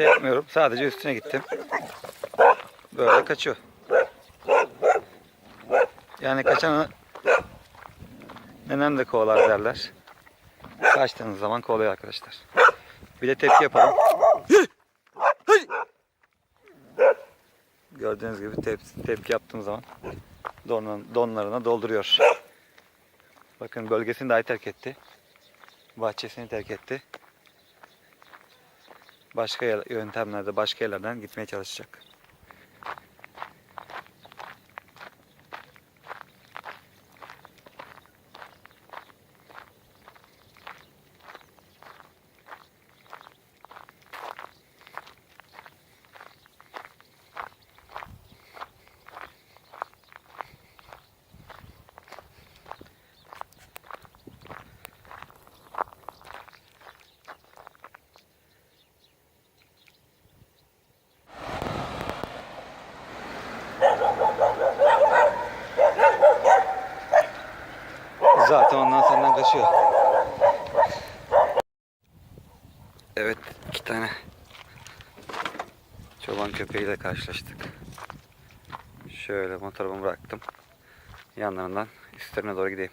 Şey yapmıyorum. Sadece üstüne gittim. Böyle kaçıyor. Yani kaçanı nenem de kovalar derler. Kaçtığınız zaman kovalıyor arkadaşlar. Bir de tepki yapalım. Gördüğünüz gibi tep- tepki yaptığım zaman donlarına, donlarına dolduruyor. Bakın bölgesini dahi terk etti. Bahçesini terk etti. Başka yöntemlerde, başka yerlerden gitmeye çalışacak. Kaçıyor. Evet, iki tane çoban köpeğiyle karşılaştık. Şöyle motorumu bıraktım. Yanlarından üstlerine doğru gideyim.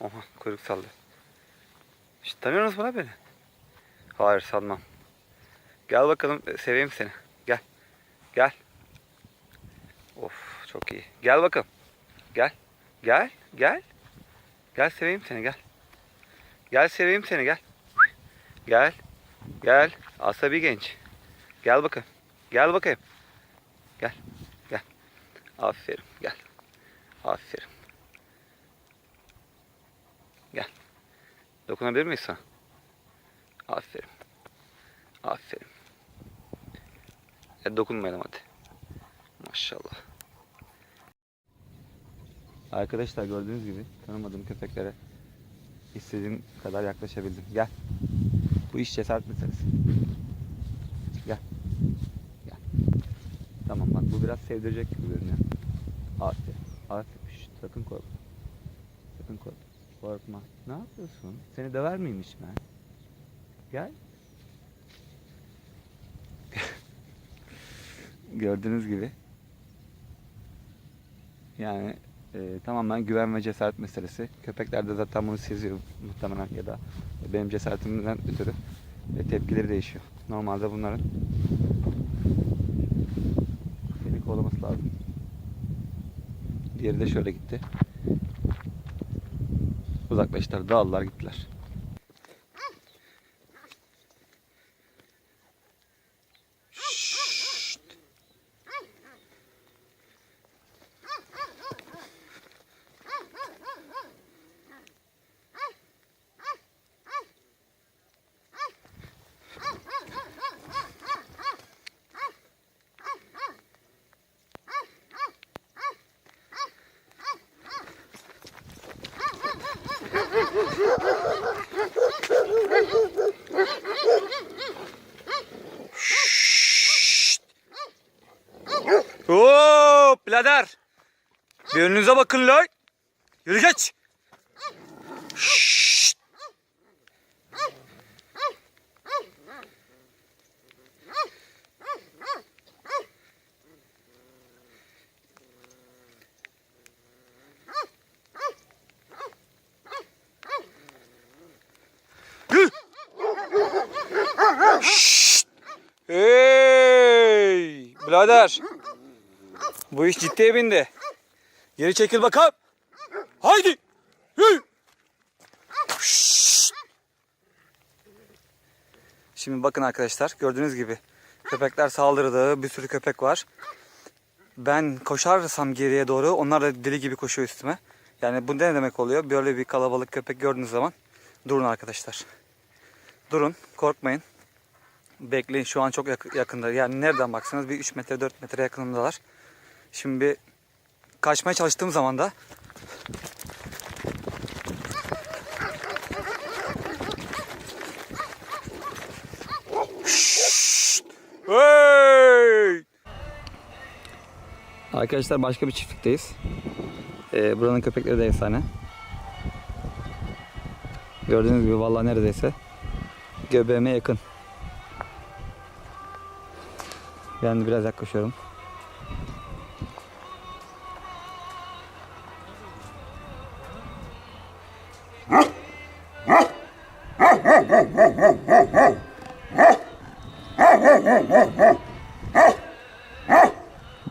Oha, kuyruk saldı. Hiç tanıyor musun lan beni? Hayır, sanmam. Gel bakalım, e, seveyim seni. Gel. Gel. Of, çok iyi. Gel bakalım. Gel. Gel. Gel. Gel seveyim seni gel. Gel seveyim seni gel. Gel. Gel. Asabi genç. Gel bakayım. Gel bakayım. Gel. Gel. Aferin. Gel. Aferin. Gel. Dokunabilir miyiz sana? Aferin. Aferin. E, dokunmayalım hadi. Maşallah. Arkadaşlar gördüğünüz gibi tanımadığım köpeklere istediğim kadar yaklaşabildim. Gel. Bu iş cesaret meselesi. Gel. Gel. Tamam bak bu biraz sevdirecek gibi görünüyor. Aferin. Aferin. Şşt, sakın korkma. Sakın korkma. Korkma. Ne yapıyorsun? Seni döver miymiş ben? Gel. Gördüğünüz gibi. Yani e, tamamen güven ve cesaret meselesi. Köpekler de zaten bunu seziyor muhtemelen ya da benim cesaretimden ötürü e, tepkileri değişiyor. Normalde bunların seni kovalaması lazım. Diğeri de şöyle gitti. Uzaklaştılar, dağıldılar gittiler. Hop birader. Bir önünüze bakın lan. Yürü geç. Şşt. Şşt. Hey birader. Bu iş ciddiye bindi. Geri çekil bakalım. Haydi. Hı. Şimdi bakın arkadaşlar gördüğünüz gibi köpekler saldırdı. Bir sürü köpek var. Ben koşarsam geriye doğru onlar da deli gibi koşuyor üstüme. Yani bu ne demek oluyor? Böyle bir kalabalık köpek gördüğünüz zaman durun arkadaşlar. Durun korkmayın. Bekleyin şu an çok yak- yakında. Yani nereden baksanız bir 3 metre 4 metre yakınımdalar. Şimdi kaçmaya çalıştığım zaman da! Hey! Arkadaşlar başka bir çiftlikteyiz. Ee, buranın köpekleri de efsane. Gördüğünüz gibi vallahi neredeyse göbeğime yakın. Ben de biraz yaklaşıyorum.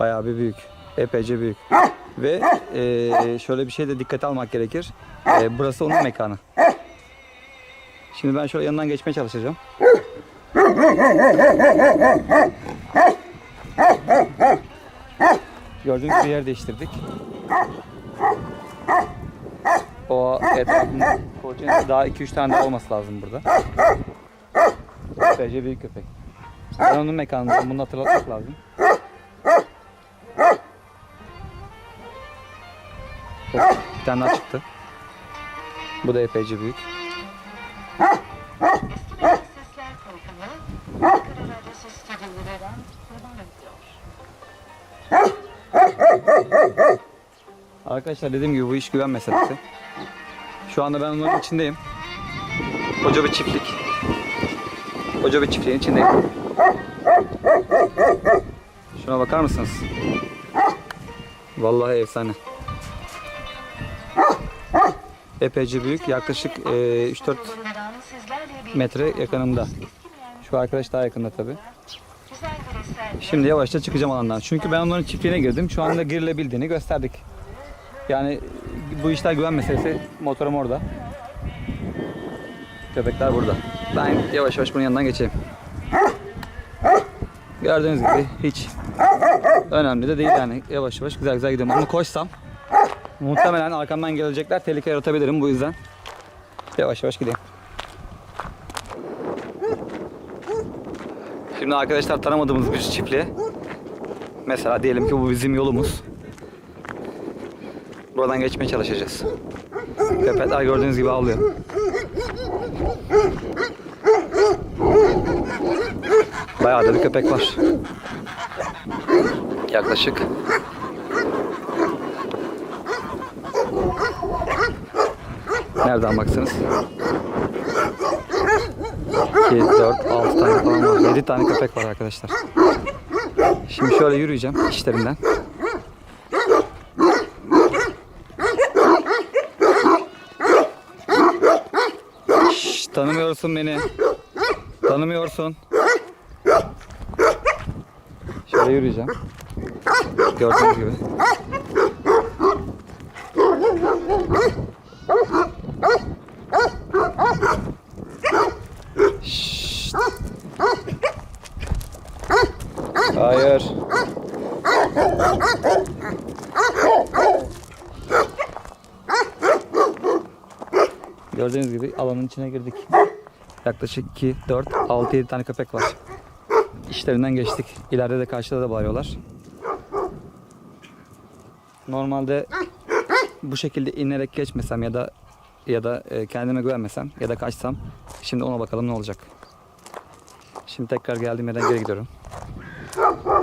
Bayağı bir büyük. Epeyce büyük. Ve eee, şöyle bir şey de dikkate almak gerekir. Eee, burası onun mekanı. Şimdi ben şöyle yanından geçmeye çalışacağım. Gördüğünüz gibi yer değiştirdik. O etrafın koçun daha 2-3 tane daha olması lazım burada. Epeyce büyük köpek. Ben onun mekanında bunu hatırlatmak lazım. Bir tane daha çıktı. Bu da epeyce büyük. Arkadaşlar dediğim gibi bu iş güven meselesi. Şu anda ben onların içindeyim. Koca bir çiftlik. Koca bir çiftliğin içindeyim. Şuna bakar mısınız? Vallahi efsane. Epeyce büyük. Yaklaşık e, 3-4 Stüdyolarından sizlerle bir metre yakınımda. Şu arkadaş daha yakında eser. Şimdi yavaşça çıkacağım alandan. Çünkü ben onların çiftliğine girdim. Şu anda girilebildiğini gösterdik. Yani bu işler güven meselesi. Motorum orada. Köpekler burada. Ben yavaş yavaş bunun yanından geçeyim. Gördüğünüz gibi hiç önemli de değil yani. Yavaş yavaş güzel güzel gidiyorum. Ama koşsam muhtemelen arkamdan gelecekler. Tehlike yaratabilirim bu yüzden. Yavaş yavaş gideyim. Şimdi arkadaşlar tanımadığımız bir çiftliğe. Mesela diyelim ki bu bizim yolumuz. Buradan geçmeye çalışacağız. Köpekler gördüğünüz gibi avlıyor. Bayağı da bir köpek var. Yaklaşık. Nereden baksanız? 2, 4, 6 tane falan var. 7 tane köpek var arkadaşlar. Şimdi şöyle yürüyeceğim işlerinden. Şşş, tanımıyorsun beni. Tanımıyorsun. Şöyle yürüyeceğim. Gördüğünüz gibi. Şşş. Hayır. Gördüğünüz gibi alanın içine girdik. Yaklaşık 2, 4, 6, 7 tane köpek var. İşlerinden geçtik. İleride de karşıda da bağırıyorlar. Normalde bu şekilde inerek geçmesem ya da ya da e, kendime güvenmesem ya da kaçsam şimdi ona bakalım ne olacak. Şimdi tekrar geldiğim yerden geri gidiyorum.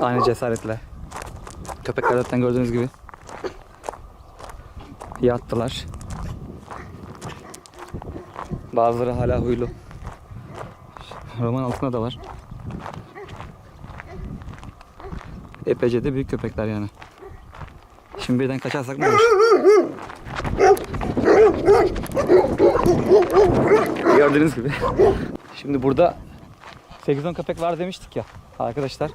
Aynı cesaretle. Köpekler zaten gördüğünüz gibi yattılar. Bazıları hala huylu. Roman altında da var. Epeyce de büyük köpekler yani. Şimdi birden kaçarsak ne olur? Gördüğünüz gibi. Şimdi burada 8-10 köpek var demiştik ya arkadaşlar.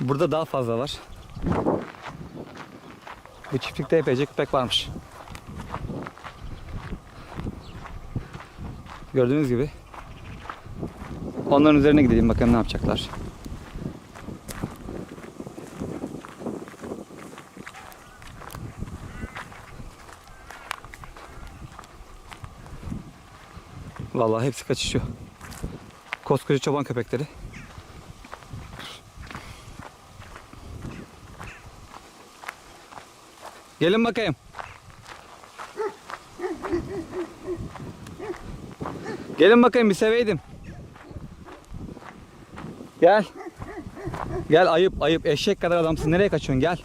Burada daha fazla var. Bu çiftlikte epeyce köpek varmış. Gördüğünüz gibi. Onların üzerine gidelim bakalım ne yapacaklar. Vallahi hepsi kaçışıyor. Koskoca çoban köpekleri. Gelin bakayım. Gelin bakayım bir seveydim. Gel. Gel ayıp ayıp eşek kadar adamsın. Nereye kaçıyorsun? Gel.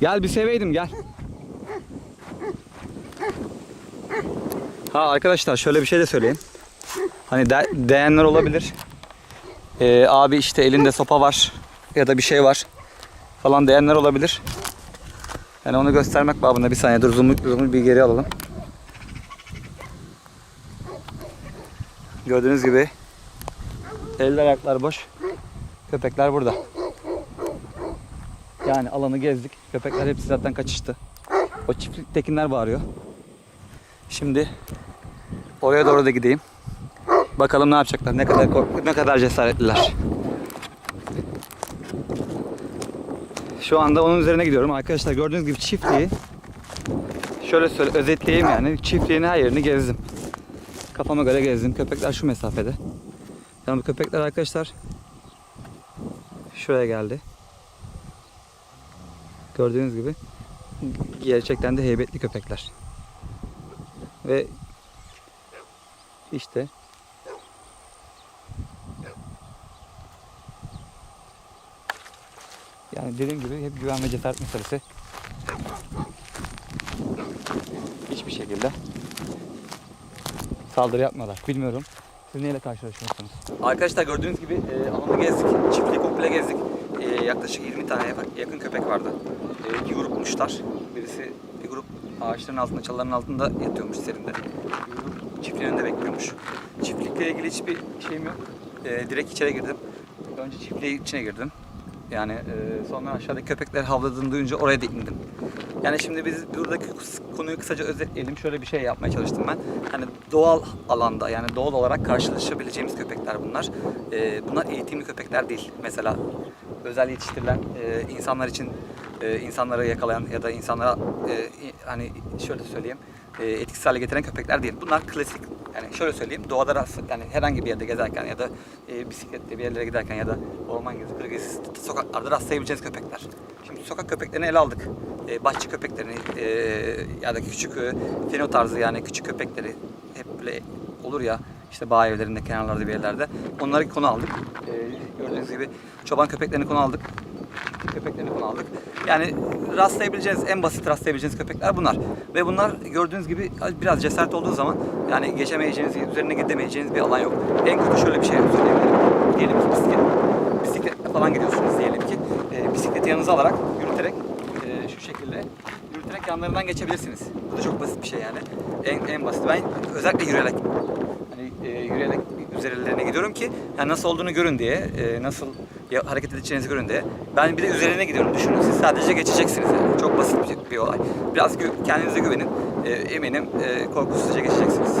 Gel bir seveydim gel. Ha arkadaşlar şöyle bir şey de söyleyeyim. Hani de, değenler olabilir. Ee, abi işte elinde sopa var ya da bir şey var falan diyenler olabilir. Yani onu göstermek babında bir saniye dur zoom'u, zoom'u bir geri alalım. Gördüğünüz gibi eller ayaklar boş. Köpekler burada. Yani alanı gezdik. Köpekler hepsi zaten kaçıştı. O çiftliktekiler bağırıyor. Şimdi oraya doğru da gideyim. Bakalım ne yapacaklar. Ne kadar ne kadar cesaretliler. Şu anda onun üzerine gidiyorum. Arkadaşlar gördüğünüz gibi çiftliği şöyle söyle özetleyeyim yani. Çiftliğin her yerini gezdim. Kafama göre gezdim. Köpekler şu mesafede. Yani bu köpekler arkadaşlar şuraya geldi. Gördüğünüz gibi gerçekten de heybetli köpekler. Ve işte yani dediğim gibi hep güven ve cesaret meselesi. Hiçbir şekilde saldırı yapmıyorlar. Bilmiyorum. Siz neyle karşılaşıyorsunuz? Arkadaşlar gördüğünüz gibi e, alanı gezdik. Çiftliği komple gezdik. E, yaklaşık 20 tane yakın köpek vardı. E, iki grupmuşlar. Birisi bir grup ağaçların altında, çalıların altında yatıyormuş serinde. Çiftliğin önünde bekliyormuş. Çiftlikle ilgili hiçbir şeyim yok. E, direkt içeri girdim. Önce çiftliğin içine girdim. Yani e, sonra aşağıdaki köpekler havladığını duyunca oraya da indim. Yani şimdi biz buradaki konuyu kısaca özetleyelim. Şöyle bir şey yapmaya çalıştım ben. Hani doğal alanda yani doğal olarak karşılaşabileceğimiz köpekler bunlar. E, bunlar eğitimli köpekler değil. Mesela özel yetiştirilen e, insanlar için e, insanları yakalayan ya da insanlara e, hani şöyle söyleyeyim e, etkisiz hale getiren köpekler değil. Bunlar klasik yani şöyle söyleyeyim doğada rast yani herhangi bir yerde gezerken ya da e, bisikletle bir yerlere giderken ya da orman gezisi, kır gezisi, sokaklarda rastlayabileceğiniz köpekler. Şimdi sokak köpeklerini ele aldık. E, bahçe köpeklerini e, ya da küçük e, fino tarzı yani küçük köpekleri hep böyle olur ya işte bağ evlerinde kenarlarda bir yerlerde. Onları konu aldık. E, gördüğünüz gibi çoban köpeklerini konu aldık köpeklerini konu aldık. Yani rastlayabileceğiniz, en basit rastlayabileceğiniz köpekler bunlar. Ve bunlar gördüğünüz gibi biraz cesaret olduğu zaman yani geçemeyeceğiniz, üzerine gidemeyeceğiniz bir alan yok. En kötü şöyle bir şey söyleyebilirim. Diyelim ki bisiklet, bisikletle falan gidiyorsunuz diyelim ki. E, bisikleti yanınıza alarak, yürüterek e, şu şekilde yürüterek yanlarından geçebilirsiniz. Bu da çok basit bir şey yani. En, en basit. Ben özellikle yürüyerek hani e, yürüyerek üzerlerine gidiyorum ki yani nasıl olduğunu görün diye, e, nasıl hareket edeceğinizi görün diye. Ben bir de üzerine gidiyorum. Düşünün siz sadece geçeceksiniz yani. Çok basit bir, bir olay. Biraz gü- kendinize güvenin. E, eminim e, korkusuzca geçeceksiniz.